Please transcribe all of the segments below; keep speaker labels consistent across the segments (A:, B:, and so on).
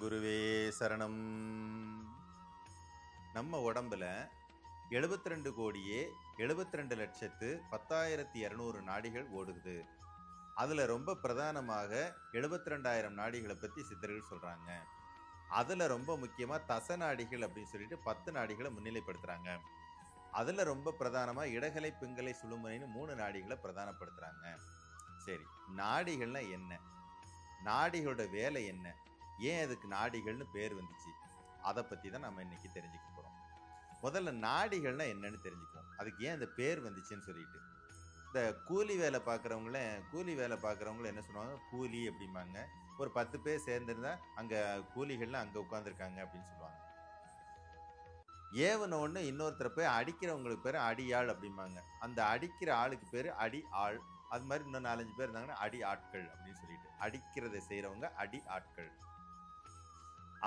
A: குருவே சரணம் நம்ம உடம்புல எழுபத்தி ரெண்டு கோடியே எழுபத்தி ரெண்டு லட்சத்து பத்தாயிரத்தி இரநூறு நாடிகள் ஓடுது அதில் ரொம்ப பிரதானமாக எழுபத்தி ரெண்டாயிரம் நாடிகளை பற்றி சித்தர்கள் சொல்கிறாங்க அதில் ரொம்ப முக்கியமாக தச நாடிகள் அப்படின்னு சொல்லிட்டு பத்து நாடிகளை முன்னிலைப்படுத்துகிறாங்க அதில் ரொம்ப பிரதானமாக இடகலை பிங்கலை சுழுமுறைன்னு மூணு நாடிகளை பிரதானப்படுத்துகிறாங்க சரி நாடிகள்னால் என்ன நாடிகளோட வேலை என்ன ஏன் அதுக்கு நாடிகள்னு பேர் வந்துச்சு அதை பற்றி தான் நம்ம இன்றைக்கி தெரிஞ்சுக்க போகிறோம் முதல்ல நாடிகள்னா என்னன்னு தெரிஞ்சுக்குவோம் அதுக்கு ஏன் அந்த பேர் வந்துச்சுன்னு சொல்லிட்டு இந்த கூலி வேலை பார்க்குறவங்கள கூலி வேலை பார்க்குறவங்கள என்ன சொல்லுவாங்க கூலி அப்படிம்பாங்க ஒரு பத்து பேர் சேர்ந்துருந்தா அங்கே கூலிகள்லாம் அங்கே உட்காந்துருக்காங்க அப்படின்னு சொல்லுவாங்க ஏவன ஒன்று இன்னொருத்தரை போய் அடிக்கிறவங்களுக்கு பேர் அடியாள் அப்படிம்பாங்க அந்த அடிக்கிற ஆளுக்கு பேர் அடி ஆள் அது மாதிரி இன்னும் நாலஞ்சு பேர் இருந்தாங்கன்னா அடி ஆட்கள் அப்படின்னு சொல்லிட்டு அடிக்கிறதை செய்கிறவங்க அடி ஆட்கள்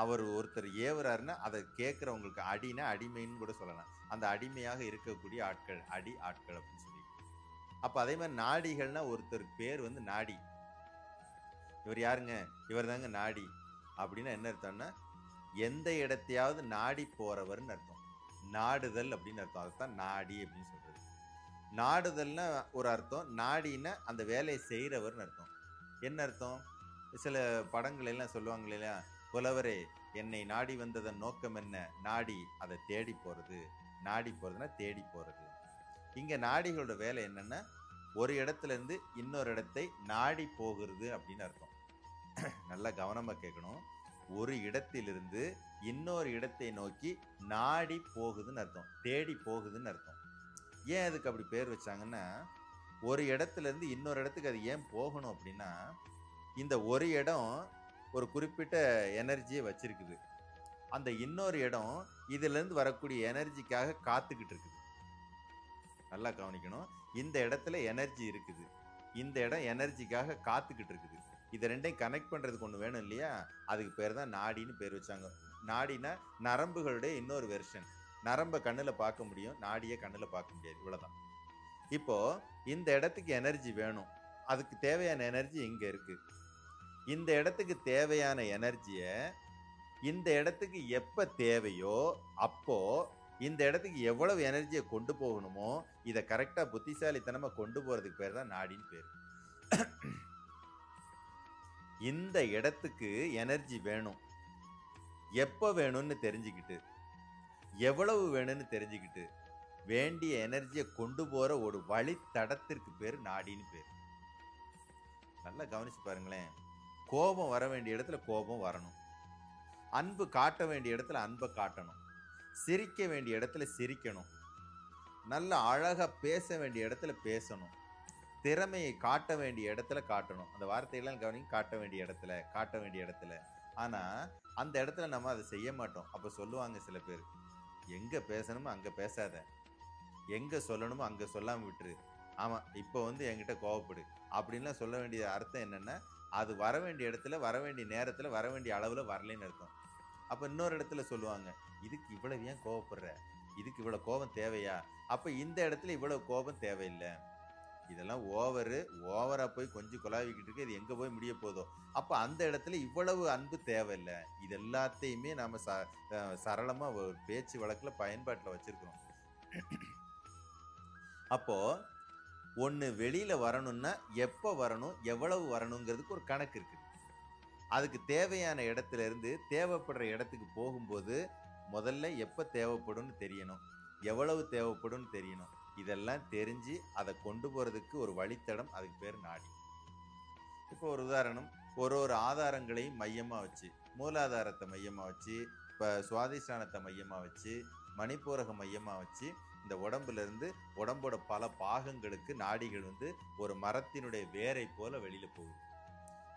A: அவர் ஒருத்தர் ஏவுறாருன்னா அதை கேட்குறவங்களுக்கு அடினா அடிமைன்னு கூட சொல்லலாம் அந்த அடிமையாக இருக்கக்கூடிய ஆட்கள் அடி ஆட்கள் அப்படின்னு சொல்லி அப்போ அதே மாதிரி நாடிகள்னா ஒருத்தர் பேர் வந்து நாடி இவர் யாருங்க இவர் தாங்க நாடி அப்படின்னா என்ன அர்த்தம்னா எந்த இடத்தையாவது நாடி போகிறவர்னு அர்த்தம் நாடுதல் அப்படின்னு அர்த்தம் அதுதான் நாடி அப்படின்னு சொல்றது நாடுதல்னா ஒரு அர்த்தம் நாடின்னா அந்த வேலையை செய்கிறவர்னு அர்த்தம் என்ன அர்த்தம் சில படங்கள் எல்லாம் சொல்லுவாங்க இல்லையா புலவரே என்னை நாடி வந்ததன் நோக்கம் என்ன நாடி அதை தேடி போகிறது நாடி போகிறதுனா தேடி போகிறது இங்கே நாடிகளோட வேலை என்னென்னா ஒரு இடத்துலேருந்து இன்னொரு இடத்தை நாடி போகிறது அப்படின்னு அர்த்தம் நல்லா கவனமாக கேட்கணும் ஒரு இடத்திலிருந்து இன்னொரு இடத்தை நோக்கி நாடி போகுதுன்னு அர்த்தம் தேடி போகுதுன்னு அர்த்தம் ஏன் அதுக்கு அப்படி பேர் வச்சாங்கன்னா ஒரு இடத்துலேருந்து இன்னொரு இடத்துக்கு அது ஏன் போகணும் அப்படின்னா இந்த ஒரு இடம் ஒரு குறிப்பிட்ட எனர்ஜியை வச்சிருக்குது அந்த இன்னொரு இடம் இதுலேருந்து வரக்கூடிய எனர்ஜிக்காக காத்துக்கிட்டு இருக்குது நல்லா கவனிக்கணும் இந்த இடத்துல எனர்ஜி இருக்குது இந்த இடம் எனர்ஜிக்காக காத்துக்கிட்டு இருக்குது இதை ரெண்டையும் கனெக்ட் பண்ணுறதுக்கு ஒன்று வேணும் இல்லையா அதுக்கு பேர் தான் நாடின்னு பேர் வச்சாங்க நாடினா நரம்புகளுடைய இன்னொரு வெர்ஷன் நரம்பை கண்ணில் பார்க்க முடியும் நாடியை கண்ணில் பார்க்க முடியாது இவ்வளோதான் இப்போது இந்த இடத்துக்கு எனர்ஜி வேணும் அதுக்கு தேவையான எனர்ஜி இங்கே இருக்குது இந்த இடத்துக்கு தேவையான எனர்ஜியை இந்த இடத்துக்கு எப்போ தேவையோ அப்போது இந்த இடத்துக்கு எவ்வளவு எனர்ஜியை கொண்டு போகணுமோ இதை கரெக்டாக புத்திசாலித்தனமாக கொண்டு போகிறதுக்கு பேர் தான் நாடின்னு பேர் இந்த இடத்துக்கு எனர்ஜி வேணும் எப்போ வேணும்னு தெரிஞ்சுக்கிட்டு எவ்வளவு வேணும்னு தெரிஞ்சுக்கிட்டு வேண்டிய எனர்ஜியை கொண்டு போகிற ஒரு வழித்தடத்திற்கு பேர் நாடின்னு பேர் நல்லா கவனிச்சு பாருங்களேன் கோபம் வர வேண்டிய இடத்துல கோபம் வரணும் அன்பு காட்ட வேண்டிய இடத்துல அன்பை காட்டணும் சிரிக்க வேண்டிய இடத்துல சிரிக்கணும் நல்ல அழகாக பேச வேண்டிய இடத்துல பேசணும் திறமையை காட்ட வேண்டிய இடத்துல காட்டணும் அந்த வார்த்தையெல்லாம் கவனிங்க காட்ட வேண்டிய இடத்துல காட்ட வேண்டிய இடத்துல ஆனால் அந்த இடத்துல நம்ம அதை செய்ய மாட்டோம் அப்போ சொல்லுவாங்க சில பேர் எங்கே பேசணுமோ அங்கே பேசாத எங்கே சொல்லணுமோ அங்கே சொல்லாமல் விட்டுரு ஆமாம் இப்போ வந்து என்கிட்ட கோவப்படு அப்படின்லாம் சொல்ல வேண்டிய அர்த்தம் என்னென்னா அது வர வேண்டிய இடத்துல வர வேண்டிய நேரத்தில் வர வேண்டிய அளவில் வரலன்னு இருக்கும் அப்போ இன்னொரு இடத்துல சொல்லுவாங்க இதுக்கு இவ்வளவு ஏன் கோவப்படுற இதுக்கு இவ்வளோ கோபம் தேவையா அப்போ இந்த இடத்துல இவ்வளோ கோபம் தேவையில்லை இதெல்லாம் ஓவரு ஓவராக போய் கொஞ்சம் குழாவிக்கிட்டு இருக்கு இது எங்கே போய் முடிய போதோ அப்போ அந்த இடத்துல இவ்வளவு அன்பு தேவையில்லை இது எல்லாத்தையுமே நம்ம ச சரளமாக பேச்சு வழக்கில் பயன்பாட்டில் வச்சுருக்கிறோம் அப்போது ஒன்று வெளியில் வரணும்னா எப்போ வரணும் எவ்வளவு வரணுங்கிறதுக்கு ஒரு கணக்கு இருக்குது அதுக்கு தேவையான இடத்துல இருந்து தேவைப்படுற இடத்துக்கு போகும்போது முதல்ல எப்போ தேவைப்படும்னு தெரியணும் எவ்வளவு தேவைப்படும்னு தெரியணும் இதெல்லாம் தெரிஞ்சு அதை கொண்டு போகிறதுக்கு ஒரு வழித்தடம் அதுக்கு பேர் நாடி இப்போ ஒரு உதாரணம் ஒரு ஒரு ஆதாரங்களையும் மையமாக வச்சு மூலாதாரத்தை மையமாக வச்சு இப்போ சுவாதிஷ்டானத்தை மையமாக வச்சு மணிப்பூரக மையமாக வச்சு இந்த உடம்புலேருந்து உடம்போட பல பாகங்களுக்கு நாடிகள் வந்து ஒரு மரத்தினுடைய வேரை போல வெளியில் போகுது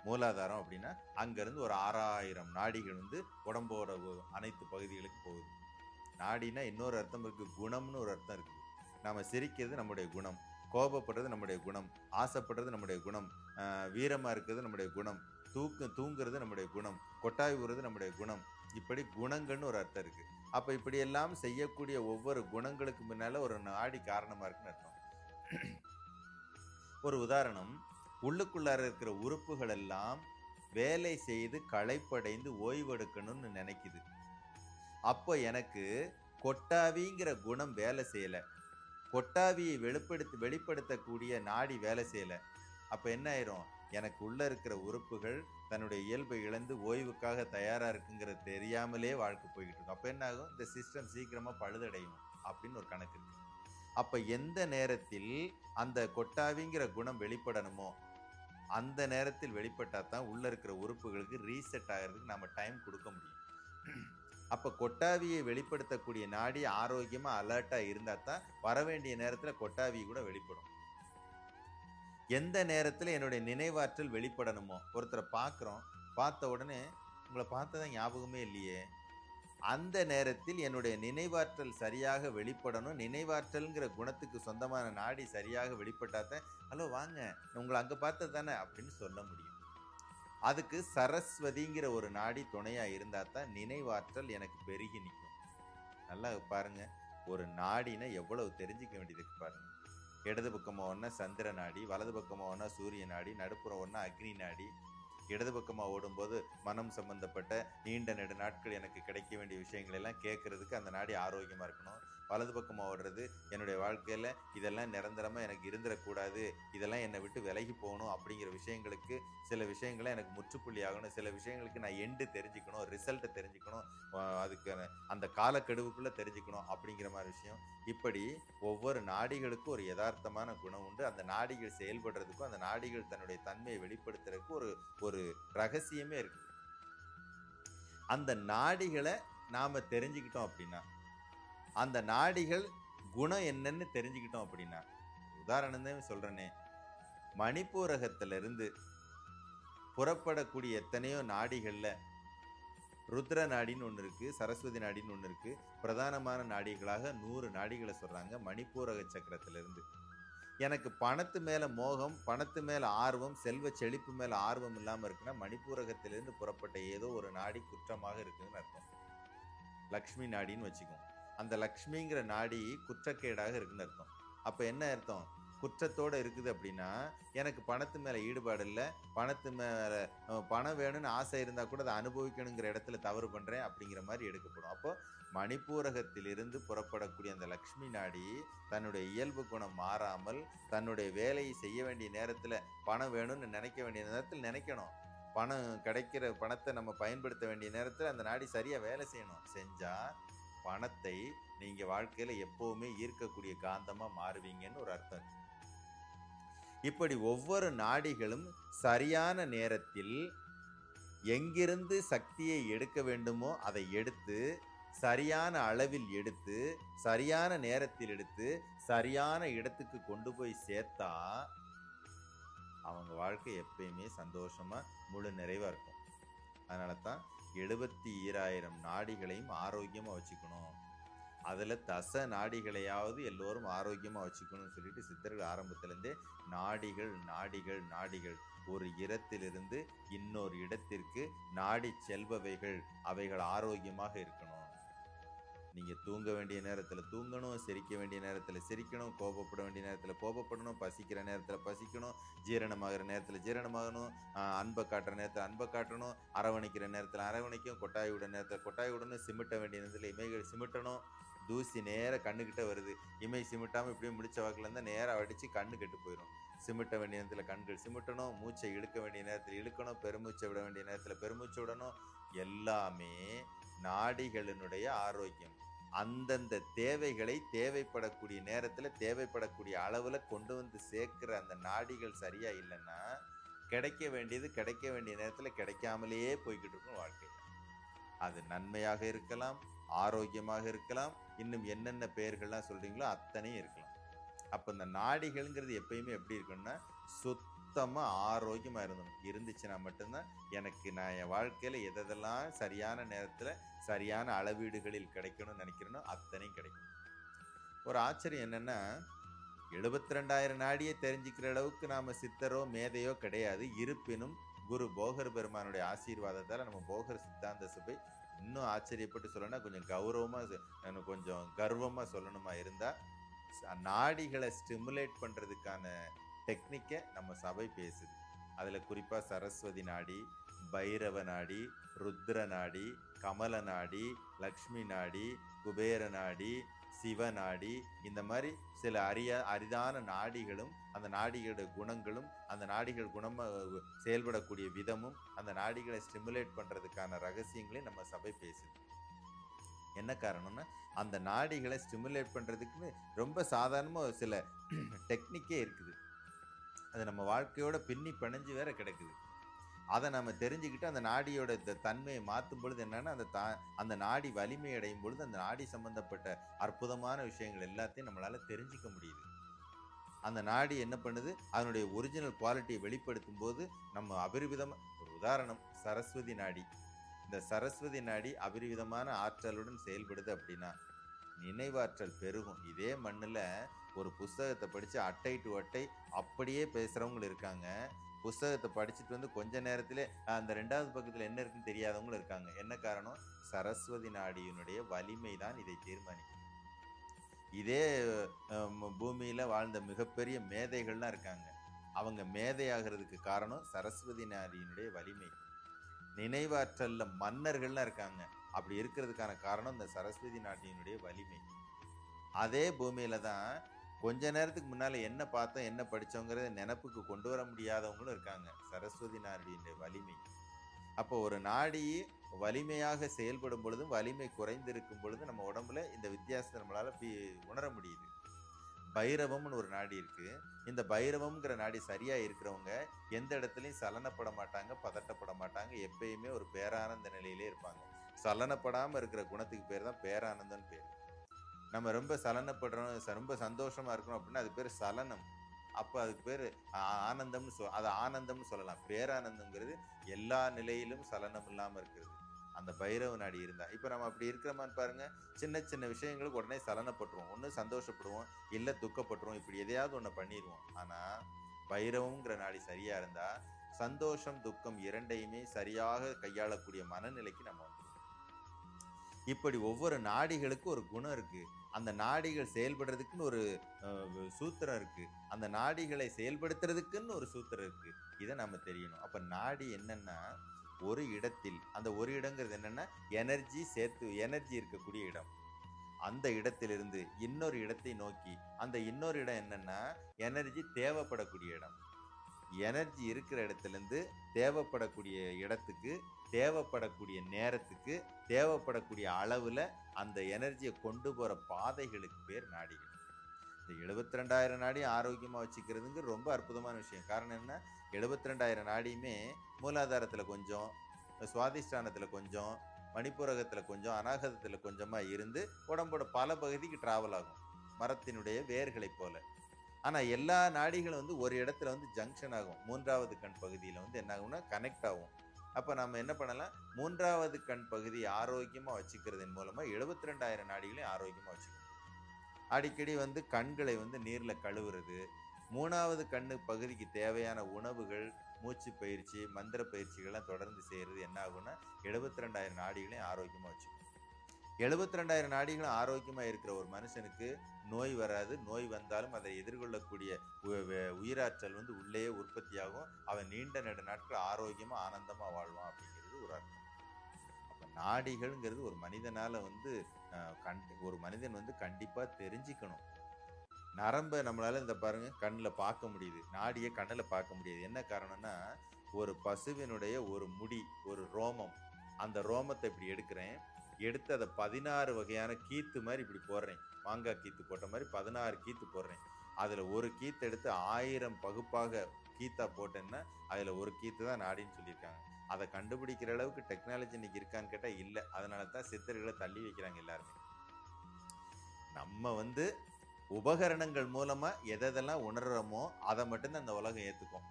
A: மூலாதாரம் அப்படின்னா அங்கேருந்து ஒரு ஆறாயிரம் நாடிகள் வந்து உடம்போட அனைத்து பகுதிகளுக்கு போகுது நாடினா இன்னொரு அர்த்தம் இருக்குது குணம்னு ஒரு அர்த்தம் இருக்குது நம்ம சிரிக்கிறது நம்முடைய குணம் கோபப்படுறது நம்முடைய குணம் ஆசைப்படுறது நம்முடைய குணம் வீரமாக இருக்கிறது நம்முடைய குணம் தூக்கு தூங்குறது நம்முடைய குணம் கொட்டாய் ஊறுறது நம்முடைய குணம் இப்படி குணங்கள்னு ஒரு அர்த்தம் இருக்குது அப்போ இப்படியெல்லாம் செய்யக்கூடிய ஒவ்வொரு குணங்களுக்கு முன்னால் ஒரு நாடி காரணமாக இருக்குன்னு அர்த்தம் ஒரு உதாரணம் உள்ளுக்குள்ளார இருக்கிற உறுப்புகள் எல்லாம் வேலை செய்து களைப்படைந்து ஓய்வெடுக்கணும்னு நினைக்குது அப்போ எனக்கு கொட்டாவிங்கிற குணம் வேலை செய்யலை கொட்டாவியை வெளிப்படுத்தி வெளிப்படுத்தக்கூடிய நாடி வேலை செய்யலை அப்போ என்ன ஆயிரும் எனக்கு உள்ளே இருக்கிற உறுப்புகள் தன்னுடைய இயல்பை இழந்து ஓய்வுக்காக தயாராக இருக்குங்கிறது தெரியாமலே வாழ்க்கை போய்கிட்டு இருக்கும் அப்போ என்ன ஆகும் இந்த சிஸ்டம் சீக்கிரமாக பழுதடையும் அப்படின்னு ஒரு கணக்கு இருக்கு அப்போ எந்த நேரத்தில் அந்த கொட்டாவிங்கிற குணம் வெளிப்படணுமோ அந்த நேரத்தில் வெளிப்பட்டால் தான் உள்ளே இருக்கிற உறுப்புகளுக்கு ரீசெட் ஆகிறதுக்கு நம்ம டைம் கொடுக்க முடியும் அப்போ கொட்டாவியை வெளிப்படுத்தக்கூடிய நாடி ஆரோக்கியமாக அலர்ட்டாக இருந்தால் தான் வர வேண்டிய நேரத்தில் கொட்டாவி கூட வெளிப்படும் எந்த நேரத்தில் என்னுடைய நினைவாற்றல் வெளிப்படணுமோ ஒருத்தரை பார்க்குறோம் பார்த்த உடனே உங்களை பார்த்ததான் ஞாபகமே இல்லையே அந்த நேரத்தில் என்னுடைய நினைவாற்றல் சரியாக வெளிப்படணும் நினைவாற்றல்ங்கிற குணத்துக்கு சொந்தமான நாடி சரியாக வெளிப்பட்டாதான் ஹலோ வாங்க உங்களை அங்கே பார்த்தது தானே அப்படின்னு சொல்ல முடியும் அதுக்கு சரஸ்வதிங்கிற ஒரு நாடி துணையாக இருந்தால் தான் நினைவாற்றல் எனக்கு பெருகி நிற்கும் நல்லா பாருங்கள் ஒரு நாடினை எவ்வளவு தெரிஞ்சுக்க வேண்டியதுக்கு பாருங்கள் இடது பக்கமாக ஓடினா சந்திர நாடி வலது பக்கமாக ஒன்றா சூரிய நாடி நடுப்புறம் ஒன்றா அக்னி நாடி இடது பக்கமாக ஓடும்போது மனம் சம்பந்தப்பட்ட நீண்ட நெடு நாட்கள் எனக்கு கிடைக்க வேண்டிய விஷயங்கள் எல்லாம் கேட்கறதுக்கு அந்த நாடி ஆரோக்கியமாக இருக்கணும் வலது பக்கமாக ஓடுறது என்னுடைய வாழ்க்கையில் இதெல்லாம் நிரந்தரமாக எனக்கு இருந்துடக்கூடாது இதெல்லாம் என்னை விட்டு விலகி போகணும் அப்படிங்கிற விஷயங்களுக்கு சில விஷயங்களை எனக்கு முற்றுப்புள்ளி ஆகணும் சில விஷயங்களுக்கு நான் எண்டு தெரிஞ்சுக்கணும் ரிசல்ட்டை தெரிஞ்சுக்கணும் அதுக்கு அந்த காலக்கெடுவுக்குள்ளே தெரிஞ்சுக்கணும் அப்படிங்கிற மாதிரி விஷயம் இப்படி ஒவ்வொரு நாடிகளுக்கும் ஒரு யதார்த்தமான குணம் உண்டு அந்த நாடிகள் செயல்படுறதுக்கும் அந்த நாடிகள் தன்னுடைய தன்மையை வெளிப்படுத்துறதுக்கு ஒரு ஒரு ரகசியமே இருக்குது அந்த நாடிகளை நாம் தெரிஞ்சுக்கிட்டோம் அப்படின்னா அந்த நாடிகள் குணம் என்னன்னு தெரிஞ்சுக்கிட்டோம் அப்படின்னா உதாரணம்தான் சொல்கிறேனே மணிப்பூரகத்திலிருந்து புறப்படக்கூடிய எத்தனையோ நாடிகளில் ருத்ர நாடின்னு ஒன்று இருக்குது சரஸ்வதி நாடின்னு ஒன்று இருக்குது பிரதானமான நாடிகளாக நூறு நாடிகளை சொல்கிறாங்க மணிப்பூரக சக்கரத்திலிருந்து எனக்கு பணத்து மேலே மோகம் பணத்து மேலே ஆர்வம் செல்வ செழிப்பு மேலே ஆர்வம் இல்லாமல் இருக்குன்னா மணிப்பூரகத்திலிருந்து புறப்பட்ட ஏதோ ஒரு நாடி குற்றமாக இருக்குதுன்னு அர்த்தம் லக்ஷ்மி நாடின்னு வச்சுக்கோங்க அந்த லக்ஷ்மிங்கிற நாடி குற்றக்கேடாக இருக்குன்னு அர்த்தம் அப்போ என்ன அர்த்தம் குற்றத்தோடு இருக்குது அப்படின்னா எனக்கு பணத்து மேலே ஈடுபாடு இல்லை பணத்து மேலே பணம் வேணும்னு ஆசை இருந்தால் கூட அதை அனுபவிக்கணுங்கிற இடத்துல தவறு பண்ணுறேன் அப்படிங்கிற மாதிரி எடுக்கப்படும் அப்போது மணிப்பூரகத்திலிருந்து புறப்படக்கூடிய அந்த லக்ஷ்மி நாடி தன்னுடைய இயல்பு குணம் மாறாமல் தன்னுடைய வேலையை செய்ய வேண்டிய நேரத்தில் பணம் வேணும்னு நினைக்க வேண்டிய நேரத்தில் நினைக்கணும் பணம் கிடைக்கிற பணத்தை நம்ம பயன்படுத்த வேண்டிய நேரத்தில் அந்த நாடி சரியாக வேலை செய்யணும் செஞ்சால் பணத்தை நீங்கள் வாழ்க்கையில் எப்போவுமே ஈர்க்கக்கூடிய காந்தமாக மாறுவீங்கன்னு ஒரு அர்த்தம் இப்படி ஒவ்வொரு நாடிகளும் சரியான நேரத்தில் எங்கிருந்து சக்தியை எடுக்க வேண்டுமோ அதை எடுத்து சரியான அளவில் எடுத்து சரியான நேரத்தில் எடுத்து சரியான இடத்துக்கு கொண்டு போய் சேர்த்தா அவங்க வாழ்க்கை எப்பயுமே சந்தோஷமாக முழு நிறைவாக இருக்கும் அதனால தான் எழுபத்தி ஈராயிரம் நாடிகளையும் ஆரோக்கியமாக வச்சுக்கணும் அதில் தச நாடிகளையாவது எல்லோரும் ஆரோக்கியமாக வச்சுக்கணும்னு சொல்லிட்டு சித்தர்கள் ஆரம்பத்துலேருந்தே நாடிகள் நாடிகள் நாடிகள் ஒரு இடத்திலிருந்து இன்னொரு இடத்திற்கு நாடி செல்பவைகள் அவைகள் ஆரோக்கியமாக இருக்கணும் நீங்கள் தூங்க வேண்டிய நேரத்தில் தூங்கணும் சிரிக்க வேண்டிய நேரத்தில் சிரிக்கணும் கோபப்பட வேண்டிய நேரத்தில் கோபப்படணும் பசிக்கிற நேரத்தில் பசிக்கணும் ஜீரணமாகிற நேரத்தில் ஜீரணமாகணும் அன்பை காட்டுற நேரத்தில் அன்பை காட்டணும் அரவணைக்கிற நேரத்தில் அரவணைக்கும் கொட்டாய் விட நேரத்தில் கொட்டாய் விடணும் சிமிட்ட வேண்டிய நேரத்தில் இமைகள் சிமிட்டணும் தூசி நேராக கண்ணுக்கிட்ட வருது இமை சிமிட்டாமல் இப்படியும் முடிச்ச வாக்கில் இருந்தால் நேராக அடித்து கண்ணு கெட்டு போயிடும் சிமிட்ட வேண்டிய நேரத்தில் கண்கள் சிமிட்டணும் மூச்சை இழுக்க வேண்டிய நேரத்தில் இழுக்கணும் பெருமூச்சை விட வேண்டிய நேரத்தில் பெருமூச்சை விடணும் எல்லாமே நாடிகளினுடைய ஆரோக்கியம் அந்தந்த தேவைகளை தேவைப்படக்கூடிய நேரத்தில் தேவைப்படக்கூடிய அளவில் கொண்டு வந்து சேர்க்குற அந்த நாடிகள் சரியாக இல்லைன்னா கிடைக்க வேண்டியது கிடைக்க வேண்டிய நேரத்தில் கிடைக்காமலேயே போய்கிட்டு இருக்கும் வாழ்க்கை அது நன்மையாக இருக்கலாம் ஆரோக்கியமாக இருக்கலாம் இன்னும் என்னென்ன பெயர்கள்லாம் சொல்கிறீங்களோ அத்தனையும் இருக்கலாம் அப்போ இந்த நாடிகள்ங்கிறது எப்பயுமே எப்படி இருக்குன்னா சொத்து சுத்தமாக ஆரோக்கியமாக இருந்தணும் இருந்துச்சுன்னா மட்டும்தான் எனக்கு நான் என் வாழ்க்கையில் எதெல்லாம் சரியான நேரத்தில் சரியான அளவீடுகளில் கிடைக்கணும்னு நினைக்கிறேனோ அத்தனையும் கிடைக்கும் ஒரு ஆச்சரியம் என்னென்னா எழுபத்தி ரெண்டாயிரம் நாடியை தெரிஞ்சுக்கிற அளவுக்கு நாம் சித்தரோ மேதையோ கிடையாது இருப்பினும் குரு போகர் பெருமானுடைய ஆசீர்வாதத்தால் நம்ம போகர் சித்தாந்த சபை இன்னும் ஆச்சரியப்பட்டு சொல்லணும்னா கொஞ்சம் கௌரவமாக கொஞ்சம் கர்வமாக சொல்லணுமா இருந்தால் நாடிகளை ஸ்டிமுலேட் பண்ணுறதுக்கான டெக்னிக்கை நம்ம சபை பேசுது அதில் குறிப்பாக சரஸ்வதி நாடி பைரவ நாடி ருத்ர நாடி கமல நாடி லக்ஷ்மி நாடி குபேர நாடி சிவ நாடி இந்த மாதிரி சில அரிய அரிதான நாடிகளும் அந்த நாடிகளுடைய குணங்களும் அந்த நாடிகள் குணம் செயல்படக்கூடிய விதமும் அந்த நாடிகளை ஸ்டிமுலேட் பண்ணுறதுக்கான ரகசியங்களையும் நம்ம சபை பேசுது என்ன காரணம்னா அந்த நாடிகளை ஸ்டிமுலேட் பண்ணுறதுக்குன்னு ரொம்ப சாதாரணமாக சில டெக்னிக்கே இருக்குது அது நம்ம வாழ்க்கையோட பின்னி பிணைஞ்சு வேற கிடைக்குது அதை நம்ம தெரிஞ்சுக்கிட்டு அந்த நாடியோட தன்மையை மாற்றும் பொழுது என்னென்னா அந்த தா அந்த நாடி வலிமை அடையும் பொழுது அந்த நாடி சம்மந்தப்பட்ட அற்புதமான விஷயங்கள் எல்லாத்தையும் நம்மளால் தெரிஞ்சிக்க முடியுது அந்த நாடி என்ன பண்ணுது அதனுடைய ஒரிஜினல் குவாலிட்டியை வெளிப்படுத்தும் போது நம்ம அபரிவிதமாக ஒரு உதாரணம் சரஸ்வதி நாடி இந்த சரஸ்வதி நாடி அபிர்விதமான ஆற்றலுடன் செயல்படுது அப்படின்னா நினைவாற்றல் பெருகும் இதே மண்ணில் ஒரு புஸ்தகத்தை படித்து அட்டை டு அட்டை அப்படியே பேசுகிறவங்களும் இருக்காங்க புஸ்தகத்தை படிச்சுட்டு வந்து கொஞ்ச நேரத்தில் அந்த ரெண்டாவது பக்கத்தில் என்ன இருக்குன்னு தெரியாதவங்களும் இருக்காங்க என்ன காரணம் சரஸ்வதி நாடியினுடைய வலிமை தான் இதை தீர்மானிக்கும் இதே பூமியில் வாழ்ந்த மிகப்பெரிய மேதைகள்லாம் இருக்காங்க அவங்க மேதையாகிறதுக்கு காரணம் சரஸ்வதி நாடியினுடைய வலிமை நினைவாற்றலில் மன்னர்கள்லாம் இருக்காங்க அப்படி இருக்கிறதுக்கான காரணம் இந்த சரஸ்வதி நாட்டினுடைய வலிமை அதே பூமியில் தான் கொஞ்ச நேரத்துக்கு முன்னால் என்ன பார்த்தோம் என்ன படித்தோங்கிறத நினப்புக்கு கொண்டு வர முடியாதவங்களும் இருக்காங்க சரஸ்வதி நாட்டினுடைய வலிமை அப்போ ஒரு நாடி வலிமையாக செயல்படும் பொழுதும் வலிமை குறைந்திருக்கும் பொழுது நம்ம உடம்புல இந்த வித்தியாசத்தை நம்மளால் உணர முடியுது பைரவம்னு ஒரு நாடி இருக்குது இந்த பைரவம்ங்கிற நாடி சரியாக இருக்கிறவங்க எந்த இடத்துலையும் சலனப்பட மாட்டாங்க பதட்டப்பட மாட்டாங்க எப்பயுமே ஒரு பேரானந்த நிலையிலே இருப்பாங்க சலனப்படாமல் இருக்கிற குணத்துக்கு பேர் தான் பேரானந்தம்னு பேர் நம்ம ரொம்ப சலனப்படுறோம் ரொம்ப சந்தோஷமாக இருக்கணும் அப்படின்னா அது பேர் சலனம் அப்போ அதுக்கு பேர் ஆனந்தம்னு சொ அது ஆனந்தம்னு சொல்லலாம் பேரானந்தங்கிறது எல்லா நிலையிலும் சலனம் இல்லாமல் இருக்கிறது அந்த பைரவ நாடி இருந்தால் இப்போ நம்ம அப்படி இருக்கிறமான்னு பாருங்கள் சின்ன சின்ன விஷயங்களுக்கு உடனே சலனப்பட்டுருவோம் ஒன்று சந்தோஷப்படுவோம் இல்லை துக்கப்பட்டுருவோம் இப்படி எதையாவது ஒன்று பண்ணிடுவோம் ஆனால் பைரவங்கிற நாடி சரியாக இருந்தால் சந்தோஷம் துக்கம் இரண்டையுமே சரியாக கையாளக்கூடிய மனநிலைக்கு நம்ம இப்படி ஒவ்வொரு நாடிகளுக்கும் ஒரு குணம் இருக்குது அந்த நாடிகள் செயல்படுறதுக்குன்னு ஒரு சூத்திரம் இருக்குது அந்த நாடிகளை செயல்படுத்துறதுக்குன்னு ஒரு சூத்திரம் இருக்குது இதை நம்ம தெரியணும் அப்போ நாடி என்னென்னா ஒரு இடத்தில் அந்த ஒரு இடங்கிறது என்னென்னா எனர்ஜி சேர்த்து எனர்ஜி இருக்கக்கூடிய இடம் அந்த இடத்திலிருந்து இன்னொரு இடத்தை நோக்கி அந்த இன்னொரு இடம் என்னென்னா எனர்ஜி தேவைப்படக்கூடிய இடம் எனர்ஜி இருக்கிற இடத்துலேருந்து தேவைப்படக்கூடிய இடத்துக்கு தேவைப்படக்கூடிய நேரத்துக்கு தேவைப்படக்கூடிய அளவில் அந்த எனர்ஜியை கொண்டு போகிற பாதைகளுக்கு பேர் நாடிகள் இந்த எழுபத்தி ரெண்டாயிரம் நாடி ஆரோக்கியமாக வச்சுக்கிறதுங்க ரொம்ப அற்புதமான விஷயம் காரணம் என்ன எழுபத்தி ரெண்டாயிரம் நாடியுமே மூலாதாரத்தில் கொஞ்சம் சுவாதிஷ்டானத்தில் கொஞ்சம் மணிப்புரகத்தில் கொஞ்சம் அநாகதத்தில் கொஞ்சமாக இருந்து உடம்போட பல பகுதிக்கு ட்ராவல் ஆகும் மரத்தினுடைய வேர்களை போல ஆனால் எல்லா நாடிகளும் வந்து ஒரு இடத்துல வந்து ஜங்ஷன் ஆகும் மூன்றாவது கண் பகுதியில் வந்து என்ன ஆகும்னா கனெக்ட் ஆகும் அப்போ நம்ம என்ன பண்ணலாம் மூன்றாவது கண் பகுதி ஆரோக்கியமாக வச்சுக்கிறதன் மூலமாக எழுபத்தி ரெண்டாயிரம் நாடிகளையும் ஆரோக்கியமாக வச்சுக்கணும் அடிக்கடி வந்து கண்களை வந்து நீரில் கழுவுறது மூணாவது கண்ணு பகுதிக்கு தேவையான உணவுகள் மூச்சு பயிற்சி மந்திர பயிற்சிகள்லாம் தொடர்ந்து செய்கிறது என்ன ஆகும்னா எழுபத்தி ரெண்டாயிரம் நாடிகளையும் ஆரோக்கியமாக வச்சுக்கணும் எழுபத்தி ரெண்டாயிரம் நாடிகளும் ஆரோக்கியமாக இருக்கிற ஒரு மனுஷனுக்கு நோய் வராது நோய் வந்தாலும் அதை எதிர்கொள்ளக்கூடிய உயிராற்றல் வந்து உள்ளேயே உற்பத்தியாகும் அவன் நீண்ட நெடு நாட்கள் ஆரோக்கியமாக ஆனந்தமாக வாழ்வான் அப்படிங்கிறது ஒரு அர்த்தம் அப்போ நாடிகள்ங்கிறது ஒரு மனிதனால் வந்து கண் ஒரு மனிதன் வந்து கண்டிப்பாக தெரிஞ்சுக்கணும் நரம்பை நம்மளால் இந்த பாருங்கள் கண்ணில் பார்க்க முடியுது நாடியை கண்ணில் பார்க்க முடியாது என்ன காரணம்னா ஒரு பசுவினுடைய ஒரு முடி ஒரு ரோமம் அந்த ரோமத்தை இப்படி எடுக்கிறேன் எடுத்து அதை பதினாறு வகையான கீத்து மாதிரி இப்படி போடுறேன் மாங்காய் கீத்து போட்ட மாதிரி பதினாறு கீத்து போடுறேன் அதில் ஒரு கீத்து எடுத்து ஆயிரம் பகுப்பாக கீத்தா போட்டேன்னா அதில் ஒரு கீத்து தான் நாடின்னு சொல்லியிருக்காங்க அதை கண்டுபிடிக்கிற அளவுக்கு டெக்னாலஜி இன்னைக்கு இருக்கான்னு கேட்டால் இல்லை அதனால தான் சித்தர்களை தள்ளி வைக்கிறாங்க எல்லாருமே நம்ம வந்து உபகரணங்கள் மூலமாக எதெல்லாம் உணர்கிறோமோ அதை மட்டும்தான் இந்த உலகம் ஏற்றுக்கும்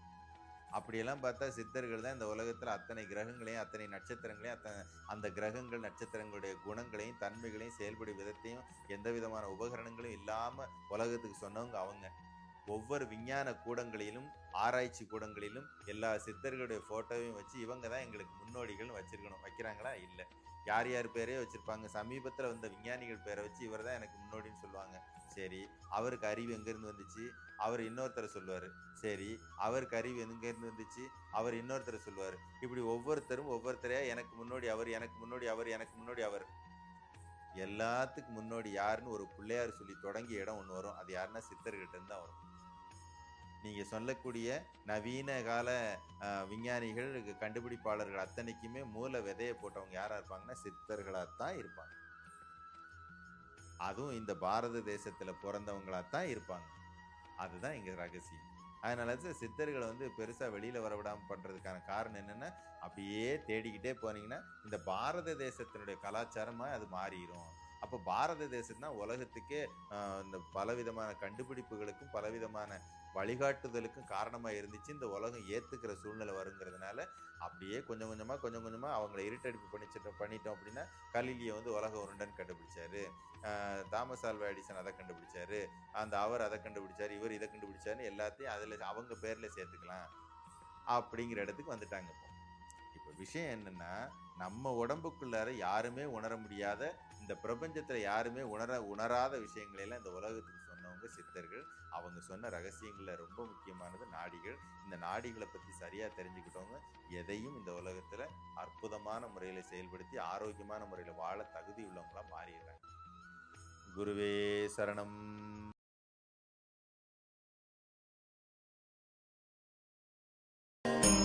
A: அப்படியெல்லாம் பார்த்தா சித்தர்கள் தான் இந்த உலகத்தில் அத்தனை கிரகங்களையும் அத்தனை நட்சத்திரங்களையும் அத்தனை அந்த கிரகங்கள் நட்சத்திரங்களுடைய குணங்களையும் தன்மைகளையும் செயல்படும் விதத்தையும் எந்த விதமான உபகரணங்களும் இல்லாமல் உலகத்துக்கு சொன்னவங்க அவங்க ஒவ்வொரு விஞ்ஞான கூடங்களிலும் ஆராய்ச்சி கூடங்களிலும் எல்லா சித்தர்களுடைய ஃபோட்டோவையும் வச்சு இவங்க தான் எங்களுக்கு முன்னோடிகள்னு வச்சுருக்கணும் வைக்கிறாங்களா இல்லை யார் யார் பேரே வச்சுருப்பாங்க சமீபத்தில் வந்த விஞ்ஞானிகள் பேரை வச்சு இவர் தான் எனக்கு முன்னோடின்னு சொல்லுவாங்க சரி அவருக்கு அறிவு எங்கேருந்து வந்துச்சு அவர் இன்னொருத்தரை சொல்லுவார் சரி அவருக்கு அறிவு எங்கேருந்து வந்துச்சு அவர் இன்னொருத்தரை சொல்லுவார் இப்படி ஒவ்வொருத்தரும் ஒவ்வொருத்தரே எனக்கு முன்னோடி அவர் எனக்கு முன்னோடி அவர் எனக்கு முன்னோடி அவர் எல்லாத்துக்கும் முன்னோடி யாருன்னு ஒரு பிள்ளையார் சொல்லி தொடங்கிய இடம் ஒன்று வரும் அது யாருன்னா சித்தர்கிட்ட இருந்தால் வரும் நீங்கள் சொல்லக்கூடிய நவீன கால விஞ்ஞானிகள் கண்டுபிடிப்பாளர்கள் அத்தனைக்குமே மூல விதையை போட்டவங்க யாராக இருப்பாங்கன்னா சித்தர்களாக தான் இருப்பாங்க அதுவும் இந்த பாரத தேசத்தில் பிறந்தவங்களாக தான் இருப்பாங்க அதுதான் எங்கள் ரகசியம் அதனால சித்தர்களை வந்து பெருசாக வெளியில் வரவிடாமல் பண்ணுறதுக்கான காரணம் என்னென்னா அப்படியே தேடிக்கிட்டே போனீங்கன்னா இந்த பாரத தேசத்தினுடைய கலாச்சாரமாக அது மாறிடும் அப்போ பாரத தேசம் தான் உலகத்துக்கே இந்த பலவிதமான கண்டுபிடிப்புகளுக்கும் பலவிதமான வழிகாட்டுதலுக்கும் காரணமாக இருந்துச்சு இந்த உலகம் ஏற்றுக்கிற சூழ்நிலை வருங்கிறதுனால அப்படியே கொஞ்சம் கொஞ்சமாக கொஞ்சம் கொஞ்சமாக அவங்கள இருட்டடிப்பு பண்ணிச்சிட்டோம் பண்ணிட்டோம் அப்படின்னா கலிலியை வந்து உலக உருண்டன்னு கண்டுபிடிச்சாரு தாமஸ் ஆல்வா அடிசன் அதை கண்டுபிடிச்சாரு அந்த அவர் அதை கண்டுபிடிச்சார் இவர் இதை கண்டுபிடிச்சாருன்னு எல்லாத்தையும் அதில் அவங்க பேரில் சேர்த்துக்கலாம் அப்படிங்கிற இடத்துக்கு வந்துட்டாங்க இப்போ இப்போ விஷயம் என்னென்னா நம்ம உடம்புக்குள்ளார யாருமே உணர முடியாத இந்த பிரபஞ்சத்தில் யாருமே உணர உணராத விஷயங்களெல்லாம் இந்த உலகத்துக்கு சொன்னவங்க சித்தர்கள் அவங்க சொன்ன ரகசியங்களில் ரொம்ப முக்கியமானது நாடிகள் இந்த நாடிகளை பற்றி சரியாக தெரிஞ்சுக்கிட்டவங்க எதையும் இந்த உலகத்தில் அற்புதமான முறையில் செயல்படுத்தி ஆரோக்கியமான முறையில் வாழ தகுதி உள்ளவங்களாக மாறிடுறாங்க குருவே சரணம்